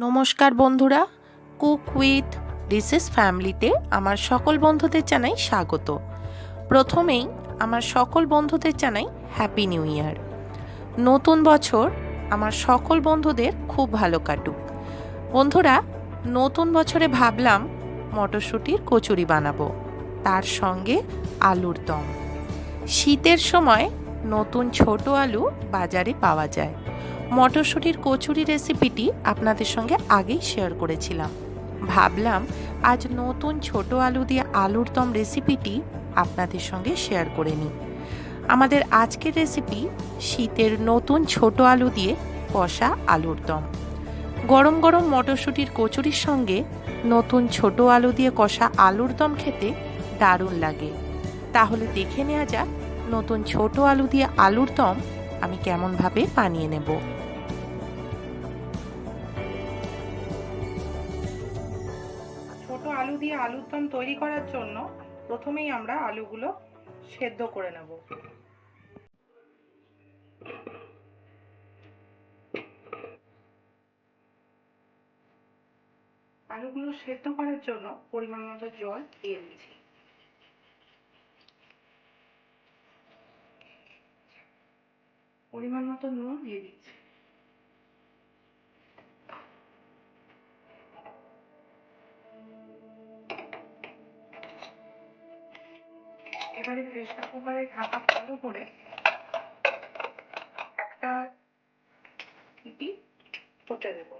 নমস্কার বন্ধুরা, cook with dishes ফ্যামিলিতে আমার সকল বন্ধুদের জানাই স্বাগত। প্রথমেই আমার সকল বন্ধুদের জানাই হ্যাপি নিউ ইয়ার। নতুন বছর আমার সকল বন্ধুদের খুব ভালো কাটুক। বন্ধুরা, নতুন বছরে ভাবলাম মটরশুঁটির কচুরি বানাবো, তার সঙ্গে আলুর দম। শীতের সময় নতুন ছোট আলু বাজারে পাওয়া যায়। মটরশুঁটির কচুরি রেসিপিটি আপনাদের সঙ্গে আগেই শেয়ার করেছিলাম। ভাবলাম, আজ নতুন ছোট আলু দিয়ে আলুর দম রেসিপিটি আপনাদের সঙ্গে শেয়ার করে নিই। আমাদের আজকের রেসিপি শীতের নতুন ছোট আলু দিয়ে কষা আলুর দম। গরম গরম মটরশুঁটির কচুরির সঙ্গে নতুন ছোট আলু দিয়ে কষা আলুর দম খেতে দারুণ লাগে। তাহলে দেখে নেওয়া যাক, নতুন ছোট আলু দিয়ে আলুর দম আমি কেমনভাবে বানিয়ে নেব। আলুর দম তৈরি করার জন্য প্রথমেই আমরা আলুগুলো সেদ্ধ করে নেব। আলুগুলো সেদ্ধ করার জন্য পরিমাণ মতো জল দিয়ে দিচ্ছি। পরিমাণ মতো নুন দিয়ে দিচ্ছি। এবারে প্রেসার কুকারে ঢাকা ভালো করে একটা সিটি হতে দেবো।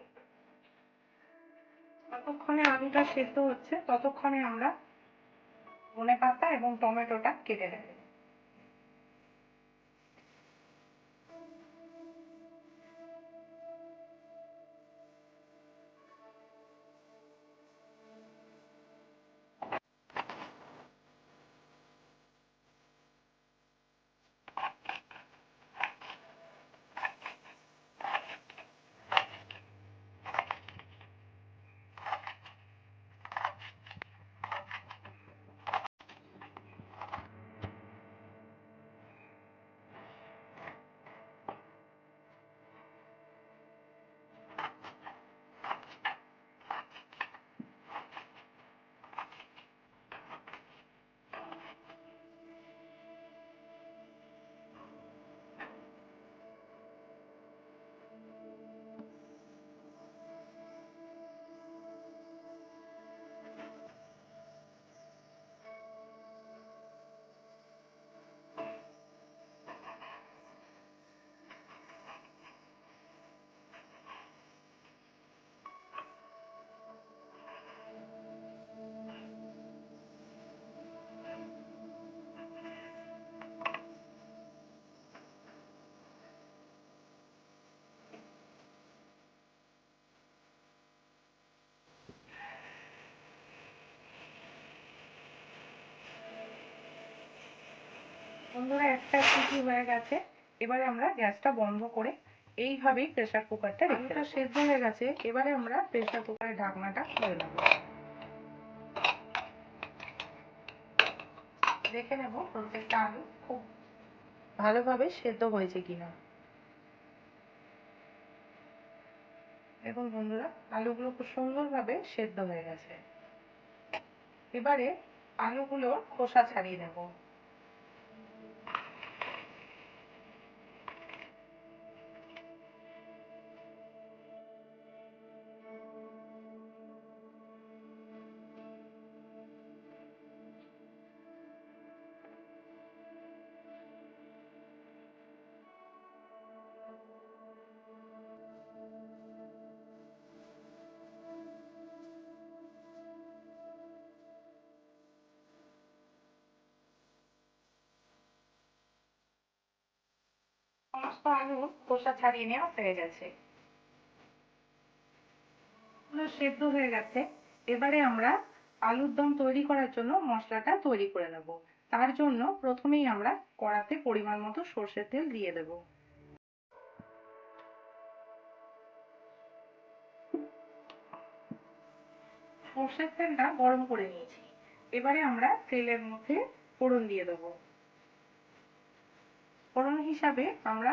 ততক্ষণে আলুটা সেদ্ধ হচ্ছে, ততক্ষণে আমরা ধনে পাতা এবং টমেটোটা কেটে নেব। বন্ধুরা একটা সিটি হয়ে গেছে। এবারে আমরা গ্যাসটা বন্ধ করে এইভাবেই প্রেসার কুকারটা রেখে সেদ্ধ হয়ে গেছে এবারে আমরা প্রেসার কুকারের ঢাকনাটা খুলে নেব। দেখে নেব প্রত্যেকটা আলু খুব ভালোভাবে সেদ্ধ হয়েছে কিনা। দেখুন বন্ধুরা আলুগুলো খুব সুন্দরভাবে সেদ্ধ হয়ে গেছে। এবারে আলুগুলোর খোসা ছাড়িয়ে নেব। আলু খোসা ছাড়িয়ে নেওয়া হয়ে গেছে। সেদ্ধ হয়ে গেছে। এবারে আমরা আলুর দম তৈরি করার জন্য মশলাটা তৈরি করে নেব। তার জন্য প্রথমেই আমরা কড়াতে পরিমাণ মতো সর্ষের তেল দিয়ে দেব। সর্ষের তেলটা গরম করে নিয়েছি। এবারে আমরা তেলের মধ্যে ফোড়ন দিয়ে দেবো। ফোড়ন হিসাবে আমরা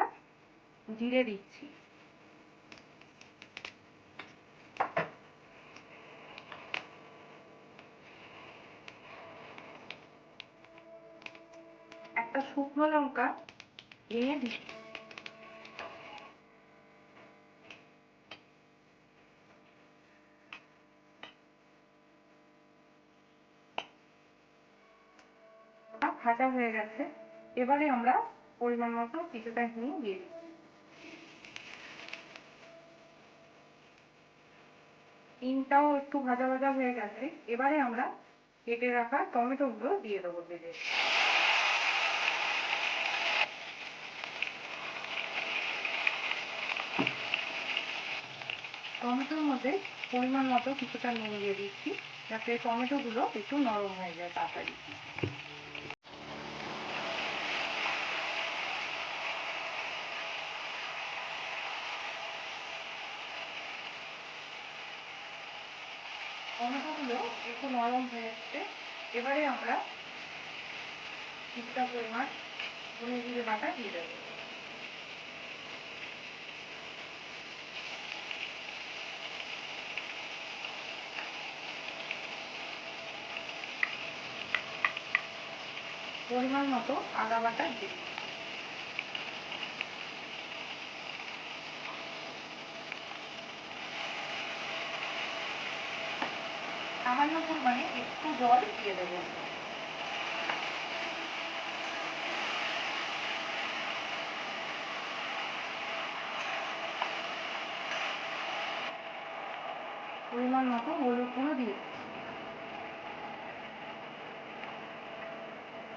জিরে দিচ্ছি। একটা শুকনো লঙ্কা ভেঙে দিচ্ছি। ভাজা হয়ে গেছে। এবারে আমরা পরিমাণ মতো কিছুটা হিং দিয়ে দিচ্ছি। হিংটাও একটু ভাজা ভাজা হয়ে গেছে, এবারে আমরা কেটে রাখা টমেটো গুলো দিয়ে দেবো ভেজে টমেটোর মধ্যে পরিমাণ মতো কিছুটা নুন দিয়ে দিচ্ছি, যাতে টমেটো গুলো একটু নরম হয়ে যায় তাড়াতাড়ি। টমেটোগুলো একটু নরম হয়ে এসছে এবারে আমরা কিছুটা পরিমাণ ধনে জিরে বাটা দিয়ে দেবো। পরিমাণ মতো আদা বাটা দিয়ে সামান্য পরিমাণে একটু জল দিয়ে দেবো পরিমাণ মতো হলুদ গুঁড়ো দিয়ে।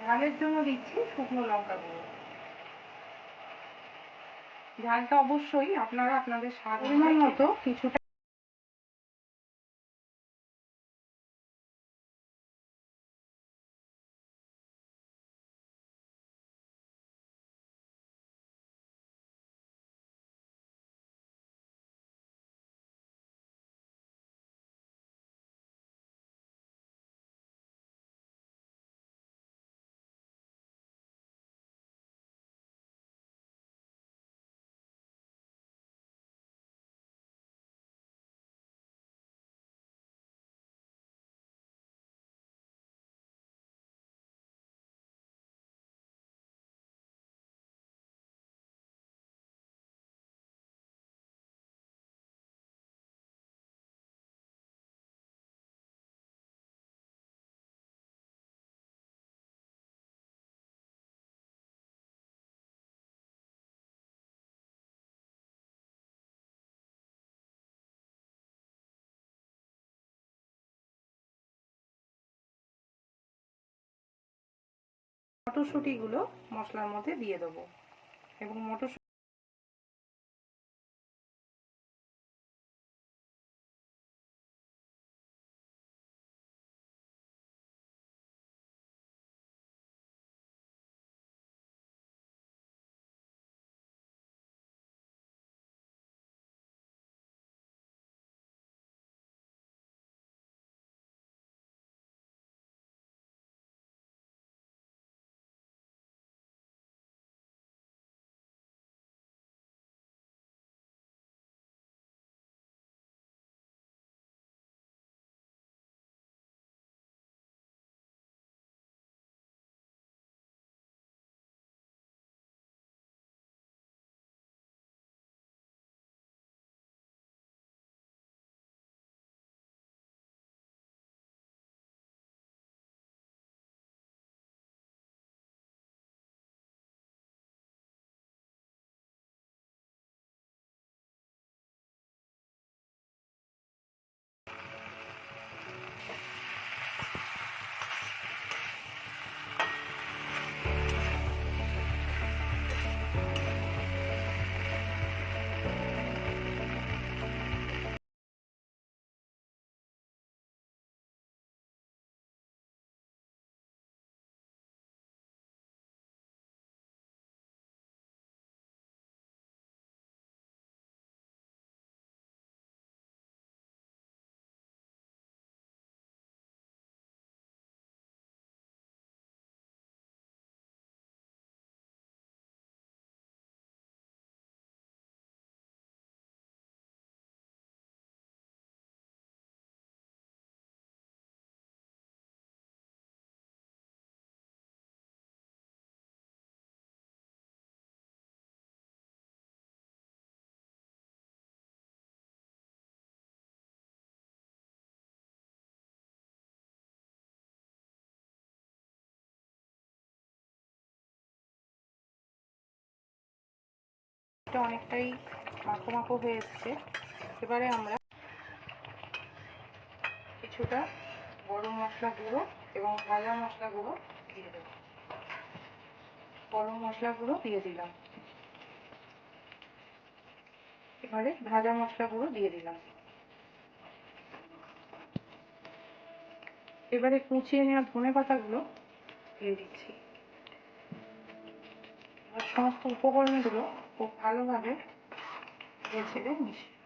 ঝালের জন্য দিচ্ছি শুকনো লঙ্কা গুঁড়ো ঝালটা অবশ্যই আপনারা আপনাদের স্বাদ মতো কিছুটা মটরশুঁটিগুলো মশলার মধ্যে দিয়ে দেবো এবং মটর এটা অনেকটাই মাখো মাখো হয়ে এসছে। এবারে আমরা কিছুটা গরম মশলা গুঁড়ো এবং ভাজা মশলা গুঁড়ো দিয়ে দেবো। গরম মশলা গুঁড়ো দিয়ে দিলাম। এবারে ভাজা মশলা গুঁড়ো দিয়ে দিলাম। এবারে কুচিয়ে নেওয়া ধনে পাতাগুলো দিয়ে দিচ্ছি। সমস্ত উপকরণগুলো খুব ভালোভাবে ছেড়ে মিশিয়ে।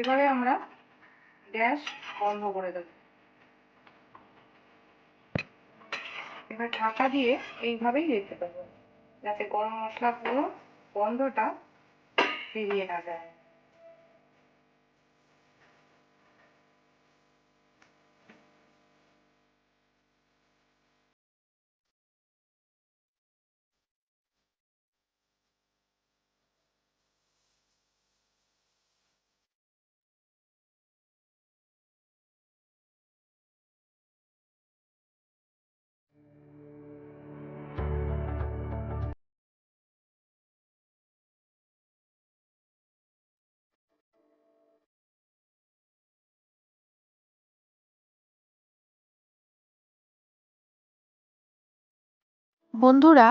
এবারে আমরা গ্যাস বন্ধ করে দেব এবার ঢাকা দিয়ে এইভাবেই রেখে দেবো, যাতে গরম মশলা পুরো গন্ধটা বেরিয়ে না যায় বন্ধুরা,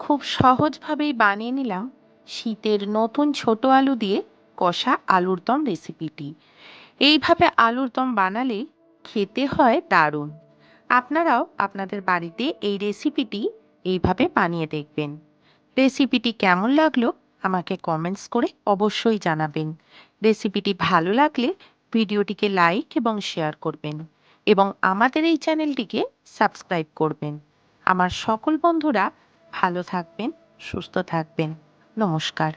খুব সহজভাবেই বানিয়ে নিলাম শীতের নতুন ছোট আলু দিয়ে কষা আলুর দম রেসিপিটি। এইভাবে আলুর দম বানালে খেতে হয় দারুণ। আপনারাও আপনাদের বাড়িতে এই রেসিপিটি এইভাবে বানিয়ে দেখবেন। রেসিপিটি কেমন লাগল আমাকে কমেন্টস করে অবশ্যই জানাবেন। রেসিপিটি ভালো লাগলে ভিডিওটিকে লাইক এবং শেয়ার করবেন এবং আমাদের এই চ্যানেলটিকে সাবস্ক্রাইব করবেন। আমার সকল বন্ধুরা ভালো থাকবেন সুস্থ থাকবেন। নমস্কার।